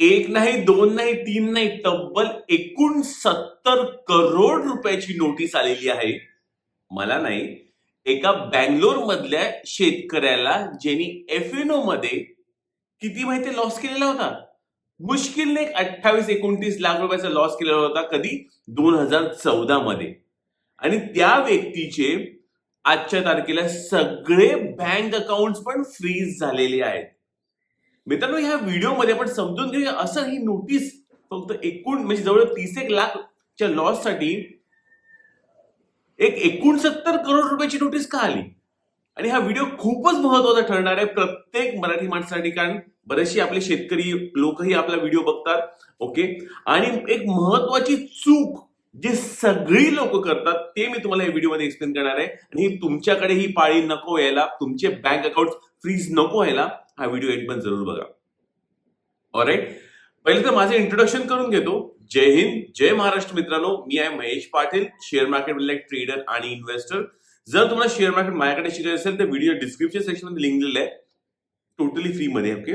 एक नाही दोन नाही तीन नाही तब्बल एकूण सत्तर करोड रुपयाची नोटीस आलेली आहे. मला नाही एका बँगलोर मधल्या शेतकऱ्याला ज्यांनी एफएनओ मध्ये किती माहिती लॉस केलेला होता? मुश्किलने एक अठ्ठावीस एकोणतीस लाख रुपयाचा लॉस केलेला होता कधी? दोन हजार चौदा मध्ये. आणि त्या व्यक्तीचे आजच्या तारखेला सगळे बँक अकाउंट पण फ्रीज झालेले आहेत. मित्रांनो ह्या व्हिडिओमध्ये आपण समजून घेऊया असं ही नोटीस फक्त एकूण म्हणजे जवळ तीस एक लाखच्या लॉससाठी एक एकोणसत्तर करोड रुपयाची नोटीस का आली? आणि हा व्हिडिओ खूपच महत्त्वाचा ठरणार आहे प्रत्येक मराठी माणसासाठी कारण बरेचसे आपले शेतकरी लोकही आपला व्हिडिओ बघतात ओके आणि एक महत्वाची चूक जे सगळी लोक करतात ते मी तुम्हाला या व्हिडिओमध्ये एक्सप्लेन करणार आहे. आणि तुमच्याकडे ही पाळी नको यायला तुमचे बँक अकाउंट फ्रीज नको व्हायला हा व्हिडिओ एक पण जरूर बघा. ऑराईट पहिले तर माझं इंट्रोडक्शन करून घेतो. जय हिंद जय महाराष्ट्र मित्रांनो. मी आहे महेश पाटील शेअर मार्केट एक ट्रेडर आणि इन्व्हेस्टर जर तुम्हाला शेअर मार्केट माझ्याकडे शिकायचं असेल तर व्हिडिओ डिस्क्रिप्शन सेक्शनमध्ये लिंक दिलेलं आहे. टोटली फ्रीमध्ये ओके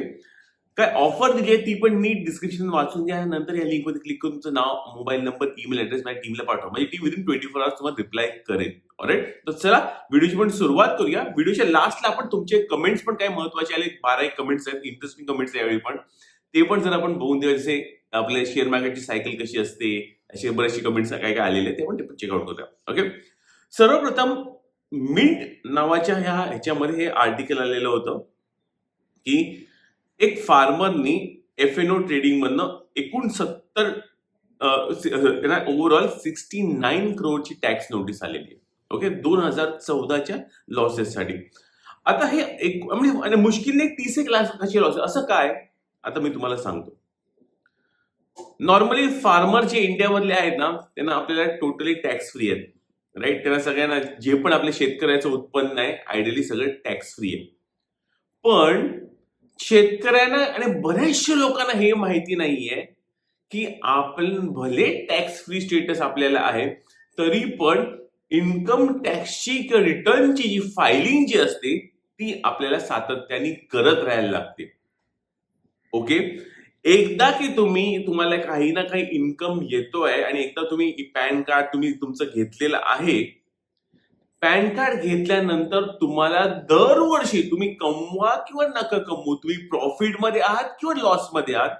काय ऑफर दिली आहे ती पण नीट डिस्क्रिप्शन वाचून घ्या. नंतर या लिंक क्लिक करून तुमचं नाव मोबाईल नंबर ईमेल ऍड्रेस माझ्या टीमला पाठवा. म्हणजे team within twenty four hours तुम्हाला रिप्लाय करेल. ऑलराईट तर चला व्हिडिओची पण सुरुवात करूया. व्हिडिओच्या लास्टला आपण तुमचे कमेंट्स पण काय महत्त्वाचे आले? बारा एक कमेंट्स आहेत इंटरेस्टिंग कमेंट्स यावेळी पण. ते पण जर आपण बघून देऊ जसे आपले शेअर मार्केटची सायकल कशी असते असे बरेचसे कमेंट्स काय काय आलेले आहेत, ते पण ते पण चेकआउट करूया. ओके सर्वप्रथम मिंट नावाच्या ह्या ह्याच्यामध्ये हे आर्टिकल आलेलं होतं की एक फार्मरनी एफ एन ओ ट्रेडिंग मधनं एकूण सत्तर ओव्हरऑल सिक्स्टी नाईन करोडची टॅक्स नोटीस आलेली आहे. ओके दोन हजार चौदाच्या लॉसेससाठी आता हे एक म्हणजे मुश्किलने एक तीस एक लाखाची लॉस असं काय? आता मी तुम्हाला सांगतो. नॉर्मली फार्मर जे इंडियामधले आहेत ना त्यांना आपल्याला टोटली टॅक्स फ्री आहेत. राईट त्यांना सगळ्यांना जे पण आपल्या शेतकऱ्याचं उत्पन्न आहे आयडियली सगळं टॅक्स फ्री आहे. पण शेतकऱ्यांना आणि बऱ्याचशा लोकांना हे माहिती नाहीये की आपण भले टॅक्स फ्री स्टेटस आपल्याला आहे तरी पण इन्कम टॅक्सची किंवा रिटर्नची जी फायलिंग जी असते ती आपल्याला सातत्याने करत राहायला लागते. ओके एकदा की तुम्ही तुम्हाला काही ना काही इन्कम येतोय आणि एकदा तुम्ही पॅन कार्ड तुम्ही तुमचं घेतलेलं आहे पॅन कार्ड घेतल्यानंतर तुम्हाला दरवर्षी तुम्ही कमवा किंवा नका कमवू तुम्ही प्रॉफिटमध्ये आहात किंवा लॉसमध्ये आहात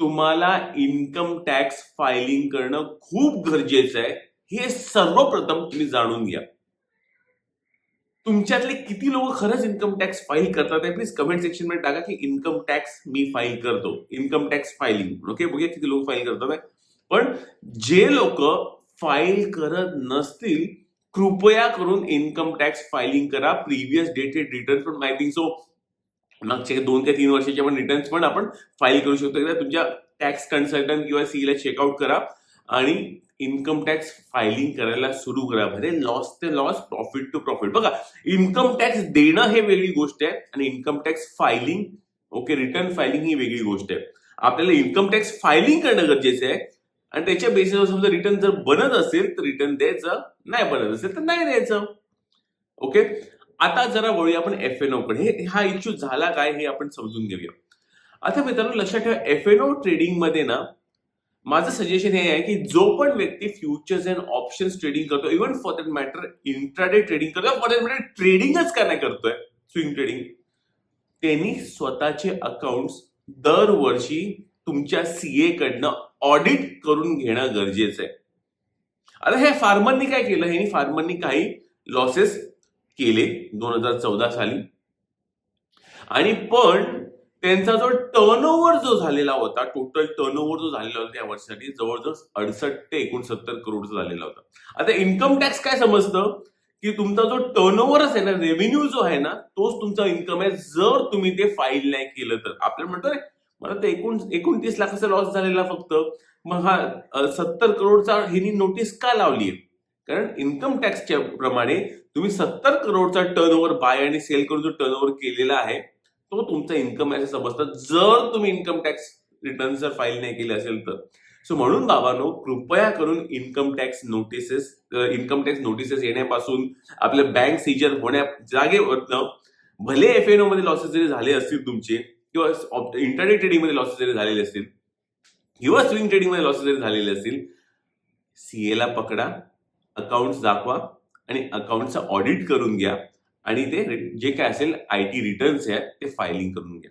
तुम्हाला इन्कम टॅक्स फायलिंग करणं खूप गरजेचं आहे. हे सर्वप्रथम तुम्ही जाणून घ्या. तुमच्यातले किती लोक खरंच इन्कम टॅक्स फाईल करतात प्लीज कमेंट सेक्शनमध्ये टाका की इन्कम टॅक्स मी फाईल करतो. इन्कम टॅक्स फायलिंग ओके बघूया किती लोक फाईल करतात. पण जे लोक फाईल करत नसतील कृपया करून इन्कम टॅक्स फायलिंग करा. प्रिव्हियस डेटेड रिटर्न पण आय थिंक सो मागचे दोन ते तीन वर्षाचे आपण रिटर्न्स पण आपण फाईल करू शकतो. एकदा तुमच्या टॅक्स कन्सल्टंट किंवा सीला चेकआउट करा आणि इन्कम टॅक्स फायलिंग करायला सुरू करा. भले लॉस ते लॉस प्रॉफिट टू प्रॉफिट बघा इन्कम टॅक्स देणं हे वेगळी गोष्ट आहे आणि income tax filing okay return filing ही वेगळी गोष्ट आहे. आपल्याला इन्कम टॅक्स फायलिंग करणं गरजेचं आहे. आणि त्याच्या बेसिसवर समजा रिटर्न जर बनत असेल तर रिटर्न द्यायचं नाही बनत असेल तर नाही द्यायचं. ओके आता जरा वळूया आपण एफ एनकडे. हे- हा इश्यू झाला काय हे आपण समजून घेऊया. आता मित्रांनो लक्षात ठेवा एफ एन ओ ट्रेडिंगमध्ये ना माझं सजेशन हे आहे की जो पण व्यक्ती फ्युचर्स अँड ऑप्शन्स ट्रेडिंग करतो even for that matter intraday trading करतो फॉर दॅट मॅटर ट्रेडिंगच का नाही करतोय स्विंग ट्रेडिंग त्यांनी स्वतःचे अकाउंट दरवर्षी तुमच्या सीए कडनं ऑडिट करून घेणं गरजेचं आहे. आता हे फार्मरनी काय केलं? हे फार्मरनी काही लॉसेस केले दोन हजार चौदा साली. आणि पण त्यांचा जो टर्नओव्हर जो झालेला होता टोटल टर्नओव्हर जो झालेला होता या वर्षासाठी जवळजवळ अडसष्ट ते एकोणसत्तर करोडचा झालेला होता. आता इन्कम टॅक्स काय समजतं? की तुमचा जो टर्नओव्हरच आहे ना रेव्हेन्यू जो आहे ना तोच तुमचा इन्कम आहे जर तुम्ही ते फाईल नाही केलं तर. आपल्याला म्हणतो मला तर एकूण एकोणतीस लाखाचा लॉस झालेला फक्त. मग हा सत्तर करोडचा हिनी नोटीस का लावली आहे कारण इन्कम टॅक्सच्या प्रमाणे तुम्ही सत्तर करोडचा टर्न ओव्हर बाय आणि सेल करून जो टर्नओव्हर केलेला आहे तो तुमचा इन्कम आहे असं जर तुम्ही इन्कम टॅक्स रिटर्न जर फाईल नाही केले असेल तर. सो म्हणून बाबांनो कृपया करून income tax notices income tax notices येण्यापासून आपल्या बँक सीजर होण्या जागेवरनं भले एफ एन ओ मध्ये लॉसेस जरी झाले असतील तुमचे किंवा इंटरनेट ट्रेडिंगमध्ये लॉसेस जरी झालेले असतील. किंवा स्विंग ट्रेडिंगमध्ये लॉसेस जरी झालेले असतील. सीएला पकडा अकाउंट्स दाखवा आणि अकाउंटचा ऑडिट करून घ्या आणि ते जे काय असेल आय टी रिटर्न्स आहेत ते फायलिंग करून घ्या.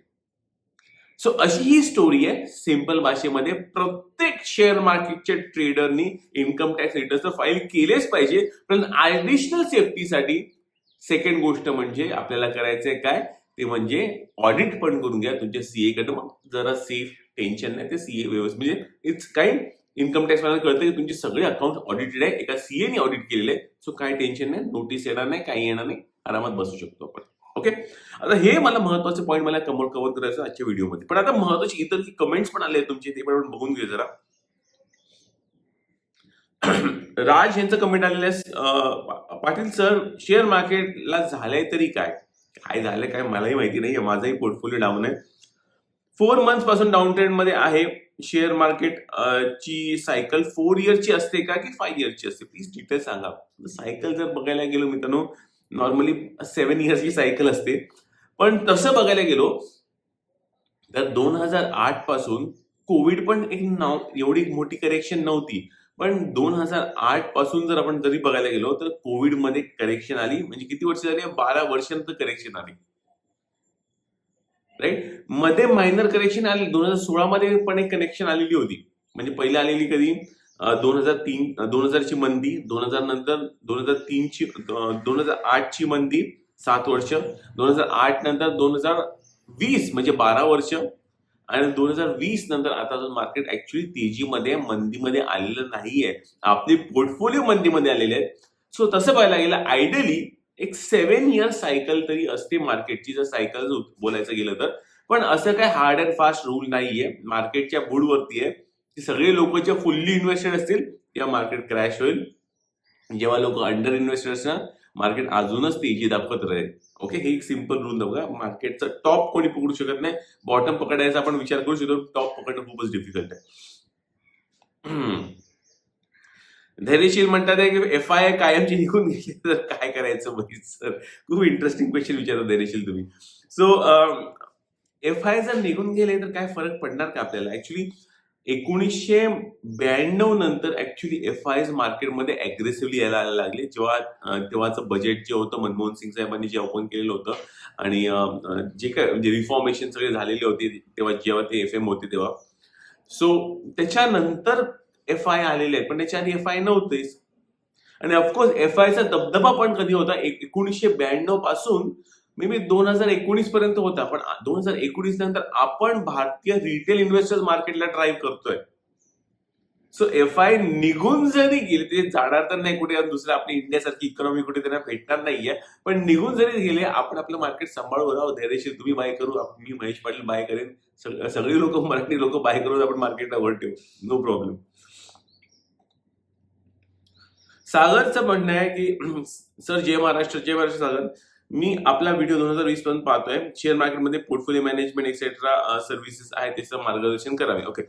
सो अशी ही स्टोरी आहे सिंपल भाषेमध्ये प्रत्येक शेअर मार्केटच्या ट्रेडरनी इन्कम टॅक्स रिटर्न फाईल केलेच पाहिजे. पण ॲडिशनल सेफ्टीसाठी सेकंड गोष्ट म्हणजे आपल्याला करायचंय काय? ते म्हणजे ऑडिट पण करून घ्या. तुमच्या सीए कडे मग जरा सेफ टेन्शन नाही. ते सीए व्यवस्थित म्हणजे इट्स काही इन्कम टॅक्स मला कळतं की तुमचे सगळे अकाउंट ऑडिटेड आहे. एका सीएने ऑडिट केलेले आहे. सो काय टेन्शन नाही. नोटीस येणार नाही. काही येणार नाही. आरामात बसू शकतो आपण. ओके आता हे मला महत्त्वाचे पॉईंट मला कमर कव्हर करायचं आजच्या व्हिडिओमध्ये. पण आता महत्त्वाचे इतर कमेंट्स पण आले तुमचे ते पण बघून घे जरा. राज यांचं कमेंट आलेलं आहे. पाटील सर शेअर मार्केटला झालंय तरी काय? काय झालं काय मलाही माहिती नाही माझाही पोर्टफोलिओ डाऊन आहे. फोर मंथपासून डाऊन ट्रेंडमध्ये आहे. शेअर मार्केट ची सायकल फोर इयरची असते का की फाईव्ह इयरची असते? प्लीज डिटेल सांगा. सायकल जर बघायला गेलो मित्रांनो नॉर्मली सेव्हन इयर्सची सायकल असते. पण तसं बघायला गेलो तर दोन हजार आठपासून कोविड पण एक नाव एवढी मोठी करेक्शन नव्हती. पण दोन हजार आठपासून जर आपण जरी बघायला गेलो तर कोविडमध्ये करेक्शन आली. म्हणजे किती वर्ष झाली? बारा वर्षांत करेक्शन आली. राईटमध्ये मायनर करेक्शन आली. दोन हजार सोळा मध्ये पण एक कनेक्शन आलेली होती. म्हणजे पहिले आलेली कधी? दोन हजार तीन दोन हजारची मंदी दोन हजार नंतर दोन हजार तीनची दोन हजार आठची मंदी सात वर्ष. दोन हजार आठ नंतर दोन हजार वीस म्हणजे बारा वर्ष. आणि दोन हजार वीस नंतर आता जो मार्केट ऍक्च्युली तेजीमध्ये मंदीमध्ये आलेलं नाहीये. आपले पोर्टफोलिओ मंदीमध्ये आलेले आहेत सो तसं पाहायला गेलं आयडियली एक सेव्हन इयर सायकल तरी असते मार्केटची जर सायकल बोलायचं गेलं तर. पण असं काय हार्ड अँड फास्ट रूल नाहीये. मार्केटच्या बुडवरती आहे. की सगळे लोक जे फुल्ली इन्व्हेस्टेड असतील तेव्हा मार्केट क्रॅश होईल. जेव्हा लोक अंडर इन्व्हेस्टेड असणार मार्केट अजूनच तेजी दाखवत राहील. ओके हे एक सिंपल रूल बघा मार्केटचा टॉप कोणी पकडू शकत नाही. बॉटम पकडायचा आपण विचार करू शकतो. टॉप पकडणं खूपच डिफिकल्ट आहे. Hmm. धैर्यशील म्हणतात की एफ आय आय कायमची निघून गेली. तर काय करायचं बघित सर खूप इंटरेस्टिंग क्वेश्चन विचारता धैर्यशील तुम्ही. सो एफ आय जर निघून गेले तर काय फरक पडणार का आपल्याला? ऍक्च्युली एकोणीसशे ब्याण्णव नंतर ऍक्च्युली एफ आय मार्केटमध्ये अग्रेसिव्हली यायला लागले. जेव्हा तेव्हाचं बजेट जे होतं मनमोहन सिंग साहेबांनी जे ओपन केलेलं होतं आणि जे काय म्हणजे रिफॉर्मेशन सगळे झालेले होते तेव्हा जेव्हा ते एफ एम होते तेव्हा. सो त्याच्यानंतर एफ आय आलेले आहेत पण त्याच्या आधी एफ आय नव्हतेच आणि ऑफकोर्स एफ आयचा दबदबा पण कधी होता? एकोणीसशे ब्याण्णवपासून मे बी दोन हजार एकोणीस पर्यंत होता पण दोन हजार एकोणीस नंतर आपण भारतीय रिटेल इन्व्हेस्टर्स मार्केटला ड्राईव्ह करतोय. सो एफ आय निघून जरी गेले ते जाणार तर नाही कुठे दुसरं आपली इंडियासारखी इकॉनॉमी कुठे त्यांना भेटणार नाहीये पण निघून जरी गेले आपण आपलं मार्केट सांभाळून राहू. धैर्यशील तुम्ही बाय करू मी महेश पाटील बाय करेन. सगळी लोक मराठी लोक बाय करून आपण मार्केटला वर ठेवू. नो प्रॉब्लेम सागरचं म्हणणं आहे की सर जय महाराष्ट्र जय महाराष्ट्र सागर. मी आपला व्हिडिओ दोन हजार वीस पर्यंत पाहतोय. शेअर मार्केटमध्ये पोर्टफोलिओ मॅनेजमेंट एक्सेट्रा सर्व्हिसेस आहे त्याचं मार्गदर्शन करावे. ओके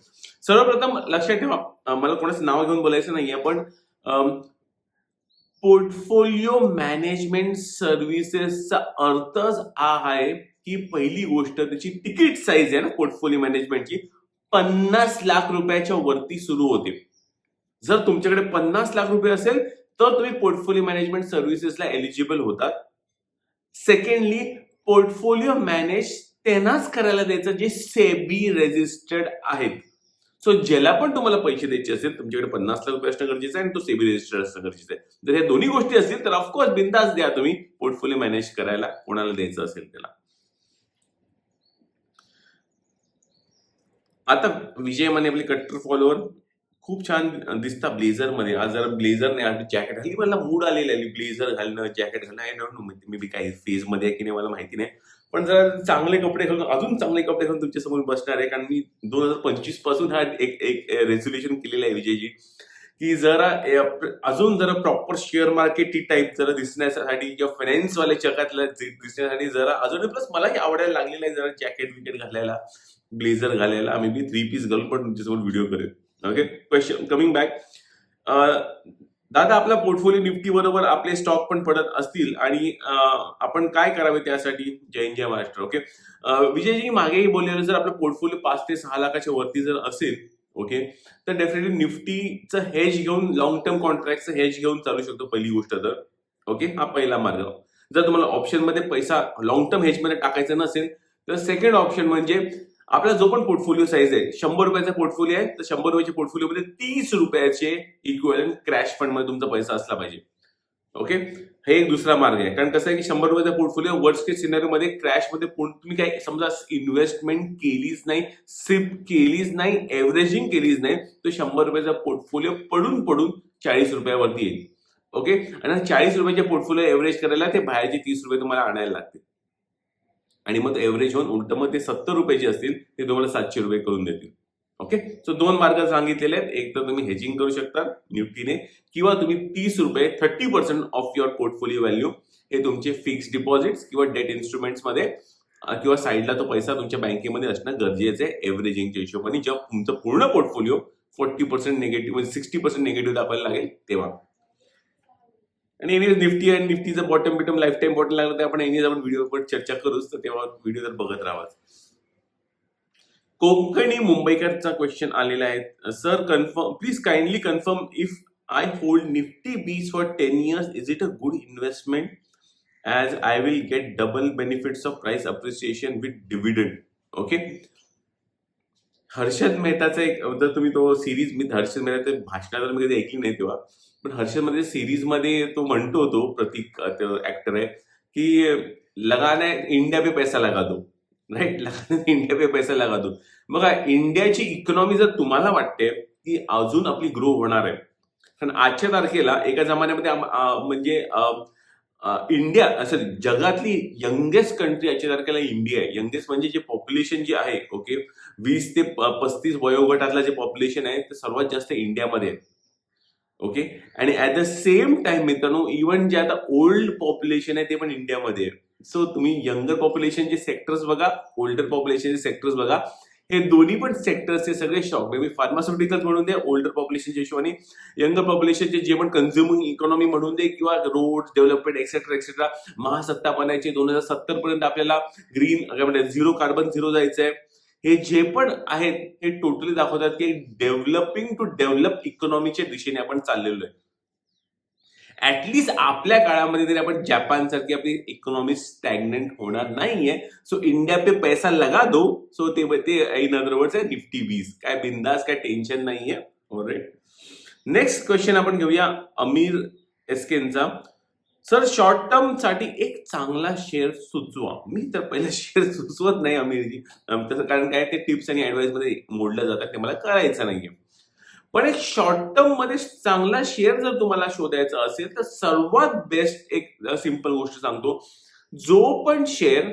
सर्वप्रथम लक्षात ठेवा मला कोणाचं नाव घेऊन बोलायचं नाहीये पण पोर्टफोलिओ मॅनेजमेंट सर्व्हिसेसचा अर्थच हा आहे की पहिली गोष्ट त्याची तिकीट साईज आहे ना पोर्टफोलिओ मॅनेजमेंटची पन्नास लाख रुपयाच्या वरती सुरू होते. जर तुमच्याकडे पन्नास लाख रुपये असेल तर तुम्ही पोर्टफोलिओ मॅनेजमेंट सर्व्हिसेसला एलिजिबल होतात. सेकंडली पोर्टफोलिओ मॅनेज त्यांनाच करायला द्यायचं जे सेबी रेजिस्टर्ड आहेत. सो ज्याला पण तुम्हाला पैसे द्यायचे असेल तुमच्याकडे पन्नास लाख रुपये असणं गरजेचं आहे आणि तो सेबी रजिस्टर्ड असणं गरजेचं आहे. जर ह्या दोन्ही गोष्टी असतील तर ऑफकोर्स बिंदास द्या तुम्ही. पोर्टफोलिओ मॅनेज करायला कोणाला द्यायचं असेल त्याला. आता विजय माने आपले कट्टर फॉलोअर खूप छान दिसता ब्लेझरमध्ये. आज जरा ब्लेझर नाही जॅकेट घाली मला मूड आलेला आहे. ब्लेझर घालणं जॅकेट घालणं. I don't know maybe काही फेजमध्ये आहे की नाही मला माहिती नाही. पण जरा चांगले कपडे घालून अजून चांगले कपडे घालून तुमच्यासमोर बसणार आहे. कारण मी दोन हजार पंचवीसपासून हा एक एक रेझोल्युशन केलेलं आहे विजयजी. की जरा अजून जरा प्रॉपर शेअर मार्केट टाईप जरा दिसण्यासाठी किंवा फायनान्सवाल्या वाले जगातल्या दिसण्यासाठी जरा अजून प्लस मलाही आवडायला लागलेलं आहे जरा जॅकेट विकेट घालायला ब्लेझर घालायला. मी बी थ्री पीस घालून पण तुमच्यासोबत व्हिडिओ करेल ओके क्वेश्चन कमिंग बॅक दादा आपला पोर्टफोलिओ निफ्टी बरोबर आपले स्टॉक पण पडत असतील आणि आपण काय करावे त्यासाठी? जय हिंद, जय महाराष्ट्र. ओके विजयजी मागेही बोललेलं जर आपलं पोर्टफोलिओ पाच ते सहा लाखाच्या वरती जर असेल ओके तर डेफिनेटली निफ्टीचं हेज घेऊन लॉंग टर्म कॉन्ट्रॅक्टचं हेज घेऊन चालू शकतो पहिली गोष्ट तर. ओके हा पहिला मार्ग. जर तुम्हाला ऑप्शनमध्ये पैसा लॉंग टर्म हेजमध्ये टाकायचा नसेल तर सेकंड ऑप्शन म्हणजे आपला जो पण पोर्टफोलिओ साईज आहे शंभर रुपयाचा पोर्टफोलिओ आहे तर शंभर रुपयाच्या पोर्टफोलिओ मध्ये तीस रुपयाचे इक्वेलंट क्रॅश फंडमध्ये तुमचा पैसा असला पाहिजे. ओके हे एक दुसरा मार्ग आहे. कारण कसं आहे की शंभर रुपयाचा पोर्टफोलिओ वर्स्ट के सिनेरियो मध्ये क्रॅशमध्ये तुम्ही काय समजा इन्व्हेस्टमेंट केलीच नाही सिप केलीच नाही एव्हरेजिंग केलीच नाही तर शंभर रुपयाचा पोर्टफोलिओ पडून पडून चाळीस रुपयावरती येईल. ओके आणि चाळीस रुपयाचे पोर्टफोलिओ एव्हरेज करायला ते बाहेरचे तीस रुपये तुम्हाला आणायला लागतील. आणि मग एव्हरेज होऊन उलट मग ते सत्तर रुपयाचे असतील ते तुम्हाला सातशे रुपये करून देतील. ओके सो दोन मार्ग सांगितलेले आहेत. एक तर तुम्ही हेजिंग करू शकता निफ्टीने किंवा तुम्ही तीस रुपये thirty percent of your portfolio value हे तुमचे फिक्स डिपॉझिट्स किंवा डेट इन्स्ट्रुमेंट्समध्ये किंवा साईडला तो पैसा तुमच्या बँकेमध्ये असणं गरजेचं आहे. एव्हरेजिंगच्या हिशोबाने जेव्हा तुमचं पूर्ण पोर्टफोलिओ फोर्टी पर्सेंट निगेटिव्ह म्हणजे सिक्स्टी पर्सेंट निगेटिव्ह दाखवायला लागेल तेव्हा. आणि एनिवेज निफ्टी आणि निफ्टीचं बॉटम बिटम लाईफ टाईम बॉटम लागलं तर आपण एनिवेज आपण व्हिडिओवर चर्चा करूच तर तेव्हा व्हिडिओ जर बघत राहावा कोकणी मुंबईकरचा क्वेश्चन आलेला आहे. Sir confirm please kindly confirm if I hold Nifty BeES for ten years is it a good investment as I will get double benefits of price appreciation with dividend okay Harshad मेहताचा एक जर तुम्ही तो series मी हर्षद मेहता भाषण तर मी कधी ऐकली नाही तेव्हा पण हर्षदमध्ये सिरीजमध्ये तो म्हणतो तो प्रतीक ऍक्टर आहे की लगाने इंडिया पे पैसा लगा दो राईट लगाने इंडिया पे पैसा लगा दो. बघा इंडियाची इकॉनॉमी जर तुम्हाला वाटते की अजून आपली ग्रो होणार आहे. कारण आजच्या तारखेला एका जमान्यामध्ये म्हणजे इंडिया असं जगातली यंगेस्ट कंट्री याच्या तारखेला इंडिया आहे. यंगेस्ट म्हणजे जे पॉप्युलेशन जे आहे ओके वीस ते पस्तीस वयोगटातलं जे पॉप्युलेशन आहे ते सर्वात जास्त इंडियामध्ये आहे. ओके आणि ऍट द सेम टाइम मित्रांनो इव्हन जे आता ओल्ड पॉप्युलेशन आहे ते पण इंडियामध्ये आहे. सो तुम्ही यंगर पॉप्युलेशनचे सेक्टर्स बघा ओल्डर पॉप्युलेशनचे सेक्टर्स बघा. हे दोन्ही पण सेक्टर्सचे सगळे शॉक मे फार्मास्युटिकल म्हणून दे ओल्डर पॉप्युलेशनच्या हिशोबाने यंगर पॉप्युलेशनचे जे पण कन्झ्युमिंग इकॉनॉमी म्हणून दे किंवा रोड डेव्हलपमेंट एक्सेट्रा एक्सेट्रा महासत्ता बनायचे दोन हजार सत्तर पर्यंत आपल्याला ग्रीन काय झिरो कार्बन झिरो जायचंय. हे जे पण आहेत हे टोटली दाखवतात की डेव्हलपिंग टू डेव्हलप इकॉनॉमीच्या दिशेने आपण चाललेलो आहे. ऍटलिस्ट आपल्या काळामध्ये तरी आपण जपानसारखी आपली इकॉनॉमी स्टॅग्नंट होणार नाहीये. सो इंडिया पे पैसा लगा दो. सो ते इन अदर वर्ड्स आहे निफ्टी बीज काय बिंदास काय टेन्शन नाहीये. राईट नेक्स्ट क्वेश्चन आपण घेऊया अमीर एस्केनचा सर शॉर्ट टर्मसाठी एक चांगला शेअर सुचवा. मी तर पहिले शेअर सुचवत नाही अमीरजी तसं कारण काय ते टिप्स आणि ऍडवाइसमध्ये मोडलं जातात ते मला करायचं नाहीये. पण एक शॉर्ट टर्ममध्ये चांगला शेअर जर तुम्हाला शोधायचा असेल तर सर्वात बेस्ट एक सिंपल गोष्ट सांगतो. जो पण share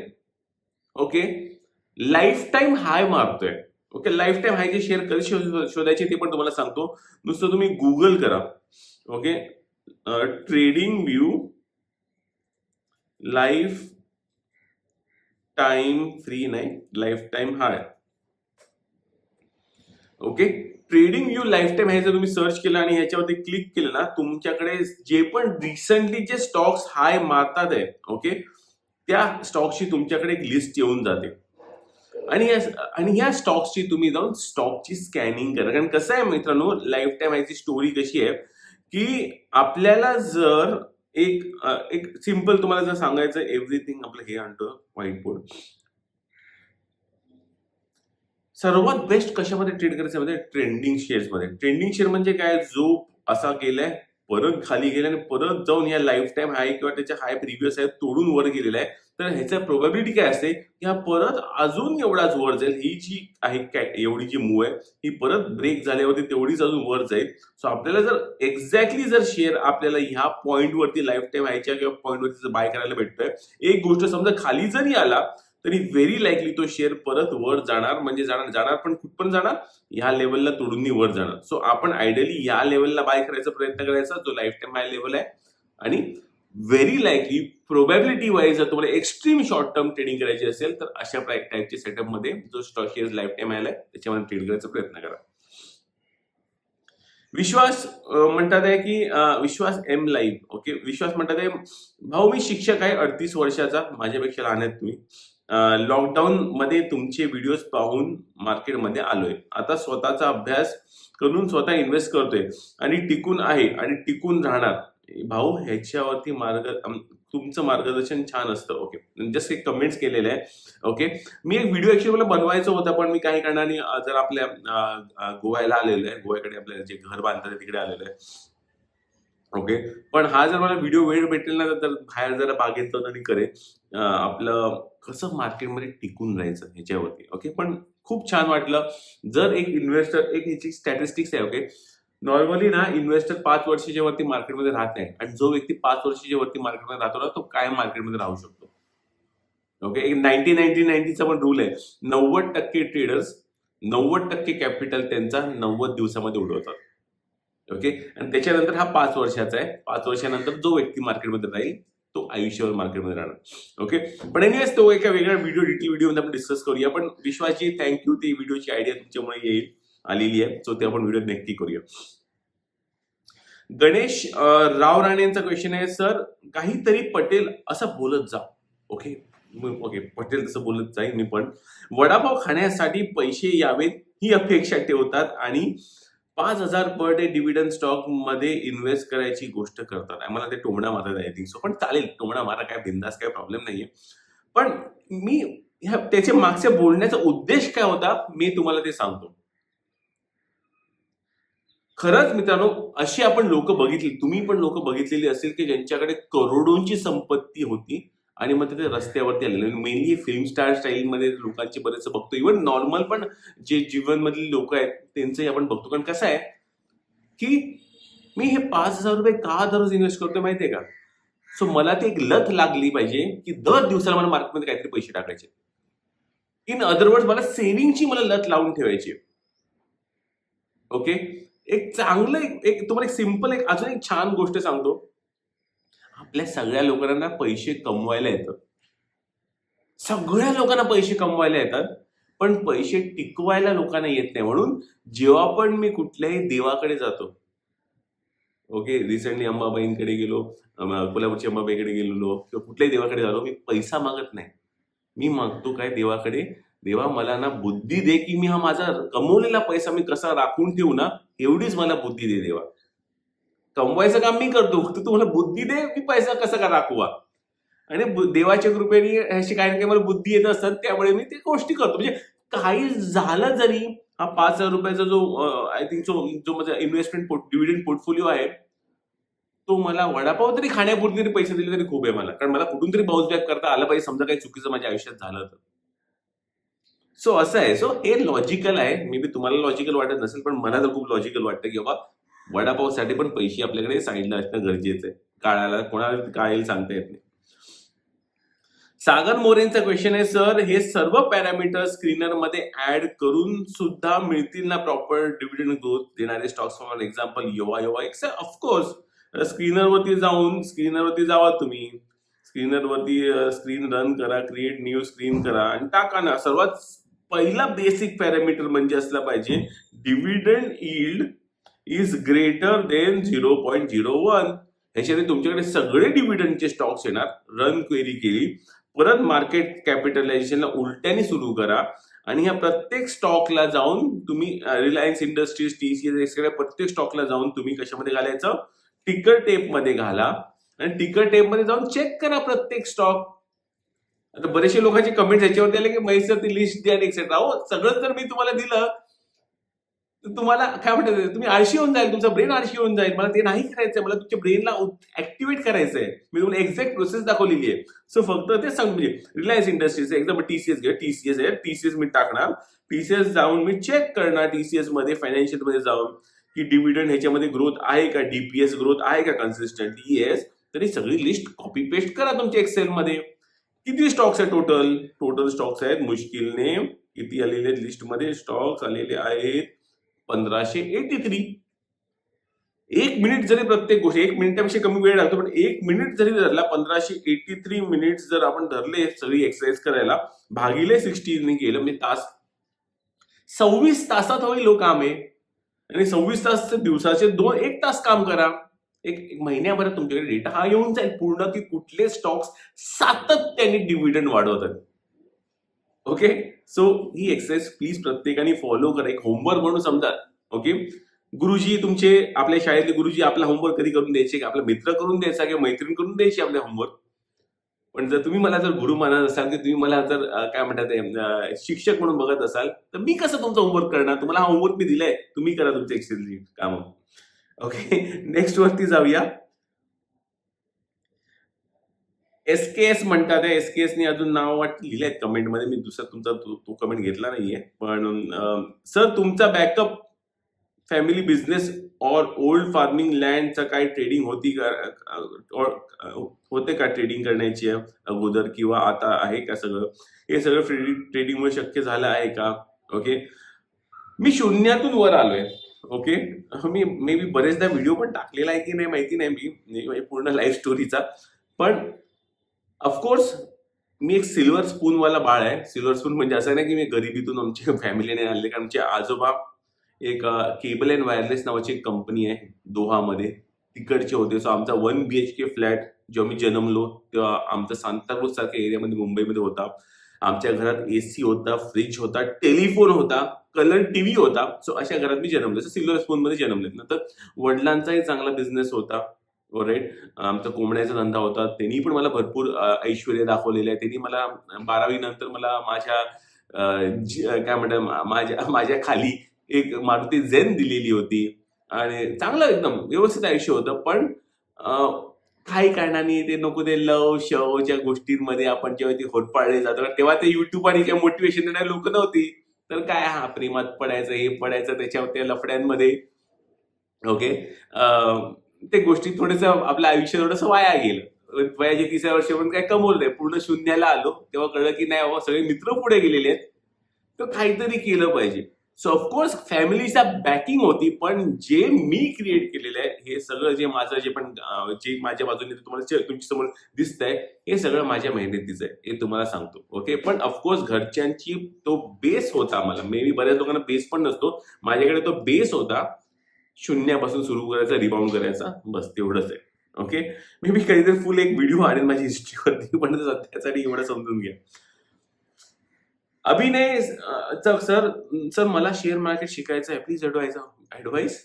okay life time high मारतोय ओके लाईफ टाईम हायचे शेअर कधी शोधायचे ते पण तुम्हाला सांगतो. नुसतं तुम्ही गुगल करा okay trading view life time free नाही life time high okay trading view life time हे जर तुम्ही सर्च केलं आणि ह्याच्यावरती क्लिक केलं ना तुमच्याकडे जे पण रिसेंटली जे स्टॉक्स हाय मारतात आहे ओके त्या स्टॉक्सची तुमच्याकडे एक लिस्ट येऊन जाते. आणि या- आणि ह्या स्टॉक्सची तुम्ही जाऊन स्टॉकची स्कॅनिंग करा. कारण कसं आहे मित्रांनो लाईफ टाईम ह्याची स्टोरी कशी आहे की आपल्याला जर एक एक सिंपल तुम्हाला जर सांगायचं एव्हरीथिंग आपलं हे आणतो व्हाईट बोर्ड सर्वात बेस्ट कशामध्ये ट्रेड करायचं म्हणजे ट्रेंडिंग शेअर्समध्ये. ट्रेंडिंग शेअर म्हणजे काय? जो असा गेलाय परत खाली गेलाय आणि परत जाऊन या लाईफ टाईम हाय किंवा त्याच्या हाय प्रिव्हियस आहे तोडून वर गेलेला आहे. तर ह्याचा प्रोबॅबिलिटी काय असते? की हा परत अजून एवढाच वर जाईल. ही जी आहे काय एवढी जी मूव आहे ही परत ब्रेक झाल्यावरती तेवढीच अजून वर जाईल. सो आपल्याला जर एक्झॅक्टली जर शेअर आपल्याला ह्या पॉईंटवरती लाईफ टाईम हायच्या किंवा पॉईंटवरती जर बाय करायला भेटतोय एक गोष्ट समजा खाली जरी आला तरी व्हेरी लाईकली तो शेअर परत वर जाणार म्हणजे जाणार जाणार पण कुठपण जाणार ह्या लेवलला तोडून वर जाणार. सो आपण आयडियली या लेवलला बाय करायचा प्रयत्न करायचा जो लाईफ टाईम हाय लेवल आहे. आणि व्हेरी लाईकली प्रोबॅबिलिटी वाईज जर तुम्हाला एक्स्ट्रीम शॉर्ट टर्म ट्रेडिंग करायची असेल तर अशा टाईपच्या सेटअपमध्ये जो स्टॉक शेअर लाईफ टाईम आलाय त्याच्यामध्ये ट्रेड करायचा प्रयत्न करा. विश्वास म्हणतात आहे की Vishwas M live okay Vishwas म्हणतात आहे भाऊ मी शिक्षक आहे अडतीस वर्षाचा माझ्यापेक्षा लहान आहेत तुम्ही. लॉकडाऊन मध्ये तुमचे व्हिडिओज पाहून मार्केटमध्ये आलोय. आता स्वतःचा अभ्यास करून स्वतः इन्व्हेस्ट करतोय. आणि टिकून आहे आणि टिकून राहणार. भाऊ ह्याच्यावरती मार्ग तुमचं मार्गदर्शन छान असतं. ओके जस्ट एक कमेंट्स केलेले आहे. ओके मी एक व्हिडिओ ऍक्च्युली मला बनवायचा होता पण मी काही कारणाने जर आपल्या गोव्याला आलेलो आहे. गोव्याकडे आपल्या जे घर बांधतात तिकडे आलेलो आहे. ओके. पण हा जर मला व्हिडिओ वेळ भेटेल ना तर बाहेर जरा बागेत आणि करे आपलं कसं मार्केटमध्ये टिकून राहायचं ह्याच्यावरती ओके. पण खूप छान वाटलं. जर एक इन्व्हेस्टर एक ह्याची स्टॅटिस्टिक्स आहे ओके. नॉर्मली ना इन्व्हेस्टर पाच वर्षाच्या वरती मार्केटमध्ये राहत नाही आणि जो व्यक्ती पाच वर्षाच्या वरती मार्केटमध्ये राहतो ना तो काय मार्केटमध्ये राहू शकतो. ओके. एक नाईन्टी नाईन्टी नाईन्टीचा पण रूल आहे. नव्वद टक्के ट्रेडर्स नव्वद टक्के कॅपिटल त्यांचा नव्वद दिवसामध्ये उडवतात. ओके? आणि त्याच्यानंतर हा पाच वर्षाचा आहे. पाच वर्षानंतर जो व्यक्ती मार्केटमध्ये राहील. तो आयुष्यभर मार्केटमध्ये राहणार. ओके? पण एनिवेज तो एका वेगळ्या व्हिडिओ डिटेल व्हिडिओमध्ये आपण डिस्कस करूया. पण विश्वाची थँक्यू ती व्हिडिओची आयडिया तुमच्यामुळे येईल आलेली आहे. सो ते आपण व्हिडिओ नक्की करूया. गणेश राव राव राणेंचा क्वेश्चन आहे सर काहीतरी पटेल असं बोलत जा. ओके? ओके. पटेल तसं बोलत जाईल मी पण. वडापाव खाण्यासाठी पैसे यावेत ही अपेक्षा ठेवतात आणि पाच हजार पर डे डिव्हिडंड स्टॉकमध्ये इन्व्हेस्ट करायची गोष्ट करतात. मला ते टोमणा मारत आहे थिंक सो पण चालेल टोमणा मारा काय बिंदास काय प्रॉब्लेम नाहीये. पण मी ह्या त्याच्या मागच्या बोलण्याचा उद्देश काय होता मी तुम्हाला ते सांगतो. खरंच मित्रांनो अशी आपण लोक बघितली तुम्ही पण लोक बघितलेली असेल की ज्यांच्याकडे करोडोंची संपत्ती होती आणि मग ते रस्त्यावरती आलेले. मेनली फिल्म स्टार स्टाईलमध्ये लोकांचे बरेच बघतो. इव्हन नॉर्मल पण जे जीवनमधली लोक आहेत त्यांचंही आपण बघतो. कारण कसं आहे की मी हे पाच हजार रुपये का दररोज इन्व्हेस्ट करतोय माहितीये का? सो मला ती एक लत लागली पाहिजे की दर दिवसाला मला मार्केटमध्ये काहीतरी पैसे टाकायचे. इन अदरवर्ड मला सेव्हिंगची मला लत लावून ठेवायची. ओके एक चांगलं एक- एक तुम्हाला एक सिंपल एक अजून एक छान गोष्ट सांगतो. आपल्या सगळ्या लोकांना पैसे कमवायला येतात सगळ्या लोकांना पैसे कमवायला येतात पण पैसे टिकवायला लोकांना येत नाही. म्हणून जेव्हा पण मी कुठल्याही देवाकडे जातो ओके रिसेंटली अंबाबाईंकडे गेलो कोल्हापूरची अंबाबाईकडे गेलेलो किंवा कुठल्याही देवाकडे जातो मी पैसा मागत नाही. मी मागतो काय देवाकडे? देवा मला ना बुद्धी दे की मी हा माझा कमवलेला पैसा मी कसा राखून ठेवू ना एवढीच मला बुद्धी दे देवा. कमवायचं काम मी करतो फक्त तू मला बुद्धी दे की पैसा कसा का दाखवा? आणि देवाच्या कृपेने अशी काही ना काही मला बुद्धी येत असतात त्यामुळे मी ते गोष्टी करतो. म्हणजे काही झालं जरी हा पाच हजार रुपयाचा जो आय थिंक जो जो माझा इन्व्हेस्टमेंट डिव्हिडंड पोर्टफोलिओ आहे तो मला वडापाव तरी खाण्यापुरती तरी पैसे दिले तरी खूप आहे मला. कारण मला कुठून तरी बाउन्स बॅक करता आलं पाहिजे समजा काही चुकीचं माझ्या आयुष्यात झालं तर. सो असं आहे. सो हे लॉजिकल आहे. मे बी तुम्हाला लॉजिकल वाटत नसेल पण मला तर खूप लॉजिकल वाटतं की बाबा वडापावसाठी पण पैसे आपल्याकडे साईडला असणं गरजेचं आहे. काळाला कोणाला काळेल सांगता येत नाही. सागर मोरेंचा क्वेश्चन आहे सर हे सर्व पॅरामीटर स्क्रीनरमध्ये ऍड करून सुद्धा मिळतील ना प्रॉपर डिव्हिडंड ग्रोथ देणारे स्टॉक्स फॉर एक्झाम्पल योवा योवा एक्स ऑफकोर्स स्क्रीनरवरती जाऊन स्क्रीनरवरती जावा तुम्ही. स्क्रीनरवरती स्क्रीन रन करा क्रिएट न्यू स्क्रीन करा आणि टाका ना. सर्वात पहिला बेसिक पॅरामीटर म्हणजे असला पाहिजे dividend yield is greater than zero point zero one ह्याच्याने तुमच्याकडे सगळे डिव्हिडंडचे स्टॉक्स येणार. रन क्वेरी केली. परत मार्केट कॅपिटलायझेशनला उलट्याने सुरू करा. आणि ह्या प्रत्येक स्टॉकला जाऊन तुम्ही रिलायन्स इंडस्ट्रीज टीसीएस सगळ्या प्रत्येक स्टॉकला जाऊन तुम्ही कशामध्ये घालायचं? टिकर टेपमध्ये घाला. आणि टिकर टेपमध्ये जाऊन चेक करा प्रत्येक स्टॉक आता बरेचसे लोकांचे कमेंट याच्यावरती आले की मैसर ती लिस्ट द्या एक्सेट्रा हो सगळं जर मी तुम्हाला दिलं तुम्हाला काय म्हणतात तुम्ही आळशी होऊन जाईल तुमचा ब्रेन आळशी होऊन जाईल. मला ते नाही करायचंय मला तुमच्या ब्रेनला ऍक्टिव्हेट करायचंय. मी तुम्हाला एक्झॅक्ट प्रोसेस दाखवलेली आहे. सो फक्त ते सांग म्हणजे रिलायन्स इंडस्ट्रीज एक्झाम्पल टीसीएस घ्या टीसीएस आहे टीसीएस मी टाकणार. टीसीएस जाऊन मी चेक करणार टीसीएसमध्ये फायनान्शियलमध्ये जाऊन की डिव्हिडंड ह्याच्यामध्ये ग्रोथ आहे का? डीपीएस ग्रोथ आहे का? कन्सिस्टंट येस तर ही सगळी लिस्ट कॉपी पेस्ट करा तुमच्या एक्सेल मध्ये. किती स्टॉक्स आहे टोटल टोटल स्टॉक्स आहेत मुश्किलने किती आलेले आहेत लिस्टमध्ये स्टॉक्स आलेले आहेत पंधराशे एटी थ्री एक मिनिट जरी प्रत्येक गोष्ट एक मिनिटापेक्षा कमी वेळ लागतो पण एक मिनिट जरी धरला पंधराशे एटी थ्री मिनिट जर आपण धरले सगळी एक्सरसाइज करायला भागिले सिक्स्टीने केलं म्हणजे तास सव्वीस तासात होईल लो काम. आहे आणि सव्वीस तास दिवसाचे दोन एक तास काम करा. एक एक महिन्याभरात तुमच्याकडे डेटा हा येऊन जाईल. पूर्ण की कुठले स्टॉक्स सातत्याने डिव्हिडंड वाढवतात. ओके सो ही एक्सरसाइज प्लीज प्रत्येकाने फॉलो करा. एक होमवर्क म्हणून समजा. ओके गुरुजी तुमचे आपल्या शाळेतले गुरुजी आपला होमवर्क कधी करून द्यायचे? की आपला मित्र करून द्यायचा किंवा मैत्रीण करून द्यायची आपले होमवर्क पण जर तुम्ही मला जर गुरु मानत असाल की तुम्ही मला जर काय म्हणतात ते, शिक्षक म्हणून बघत असाल तर मी कसं तुमचं होमवर्क करणार? तुम्हाला हा होमवर्क मी दिलाय. तुम्ही करा तुमचे एक्सेल काम. ओके नेक्स्ट वरती जाऊया. एस के एस म्हणतात एस के एसनी अजून नाव वाट लिहिले आहेत कमेंटमध्ये. मी दुसरा तुमचा तो, तो कमेंट घेतला नाहीये. पण सर तुमचा बॅकअप फॅमिली बिझनेस और ओल्ड फार्मिंग लँडचा काय ट्रेडिंग होती का होते का ट्रेडिंग करण्याची अगोदर? किंवा आता आहे का सगळं? हे सगळं ट्रेडिंगमुळे शक्य झालं आहे का? ओके. मी शून्यातून वर आलोय. ओके. मी मे बी बरेचदा व्हिडिओ पण टाकलेला आहे की नाही माहिती नाही. मी मी पूर्ण लाईफ स्टोरीचा पण ऑफकोर्स मी एक सिल्वर स्पूनवाला बाळ आहे. सिल्वर स्पून म्हणजे असं नाही की मी गरिबीतून आमच्या फॅमिलीने आणले कारण आमचे आजोबा एक केबल अँड वायरलेस नावाची एक कंपनी आहे दोहामध्ये. तिकडचे होते. सो आमचा one B H K flat जेव्हा मी जन्मलो तेव्हा आमचा सांताक्रूज सारख्या एरियामध्ये मुंबईमध्ये होता. आमच्या घरात एसी होता फ्रीज होता टेलिफोन होता कलर टीव्ही होता. सो अशा घरात मी जन्मलो. सिल्वर स्पून मध्ये जन्मले तर वडिलांचाही चांगला बिझनेस होता. राईट आमचा कोंबड्याचा धंदा होता. त्यांनी पण मला भरपूर ऐश्वर ऐश्वर्य दाखवलेलं आहे. त्यांनी मला बारावी नंतर मला माझ्या काय म्हणतात माझ्या माझ्या खाली एक मारुती झेन दिलेली होती. आणि चांगलं एकदम व्यवस्थित आयुष्य होतं. पण काही कारणाने ते नको ते लव शवच्या गोष्टींमध्ये आपण जेव्हा ते होरपाळले जातो तेव्हा ते युट्यूब आणि काही मोटिवेशन देणारी लोक नव्हती. तर काय हा प्रेमात पडायचं हे पडायचं त्याच्या त्या लफड्यांमध्ये. ओके ते गोष्टी थोडंसं आपलं आयुष्य थोडंसं वाया गेलं. वयाच्या तिसऱ्या वर्षापर्यंत काय कमवलं नाही. पूर्ण शून्याला आलो. तेव्हा कळलं की नाही बाबा सगळे मित्र पुढे गेलेले आहेत. तर काहीतरी केलं पाहिजे. सो ऑफकोर्स फॅमिलीचा बॅकिंग होती पण जे मी क्रिएट केलेलं आहे हे सगळं जे माझं जे पण जे माझ्या बाजूने तुम्हाला तुमच्यासमोर दिसतंय हे सगळं माझ्या मेहनतीचं आहे. हे तुम्हाला सांगतो. ओके पण ऑफकोर्स घरच्यांची तो बेस होता मला मे बी बऱ्याच लोकांना बेस पण नसतो. माझ्याकडे तो बेस होता. शून्यापासून सुरू करायचा रिबाउंड करायचा. बस तेवढंच आहे. ओके मे बी कधीतरी फुल एक व्हिडिओ आणेल माझी हिस्ट्रीवरती पण त्यासाठी एवढं समजून घ्या. अभिनय सर सर मला शेअर मार्केट शिकायचं आहे. प्लीज ऍडवाइस ऍडवाइस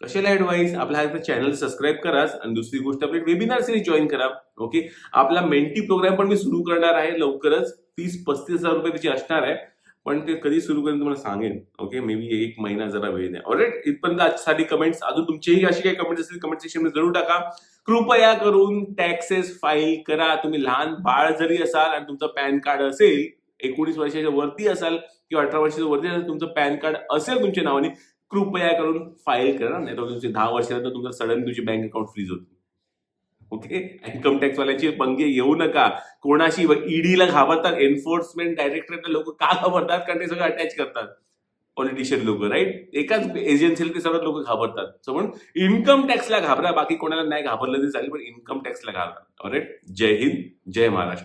कशाला ऍडवाईस आपला हा चॅनल सबस्क्राईब करा. आणि दुसरी गोष्ट आपली वेबिनार सिरीज जॉईन करा. ओके आपला मेंटी प्रोग्राम पण मी सुरू करणार आहे लवकरच. तीस पस्तीस हजार रुपये त्याची असणार आहे. पण ते कधी सुरू करेन तुम्हाला सांगेन. ओके मे बी एक महिना जरा वेळ द्या. ऑलरेट इथपर्यंत आजसाठी कमेंट्स अजून तुमचेही अशी काही कमेंट्स असतील कमेंट सेक्शनमध्ये जरूर टाका. कृपया करून टॅक्सेस फाईल करा. तुम्ही लहान बाळ जरी असाल आणि तुमचं पॅन कार्ड असेल एकोणीस वर्षाच्या वरती असाल किंवा अठरा वर्षाच्या वरती असेल तुमचं पॅन कार्ड असेल तुमच्या नावाने कृपया करून फाईल करा. नाही तर तुमचे दहा वर्षानंतर तुमचं सडन तुमची बँक अकाउंट फ्रीज होते. ओके? इन्कम टॅक्स वाल्याची पंगे येऊ नका. कोणाशी ईडीला घाबरतात एन्फोर्समेंट डायरेक्टरला लोक का घाबरतात? कारण ते सगळं अटॅच करतात. पॉलिटिशियन लोक राईट एकाच एजन्सीला ते सगळं लोक घाबरतात. सो म्हणून इन्कम टॅक्सला घाबरा बाकी कोणाला नाही घाबरलं तरी चालेल पण इन्कम टॅक्सला घाबरा. राईट जय हिंद जय महाराष्ट्र.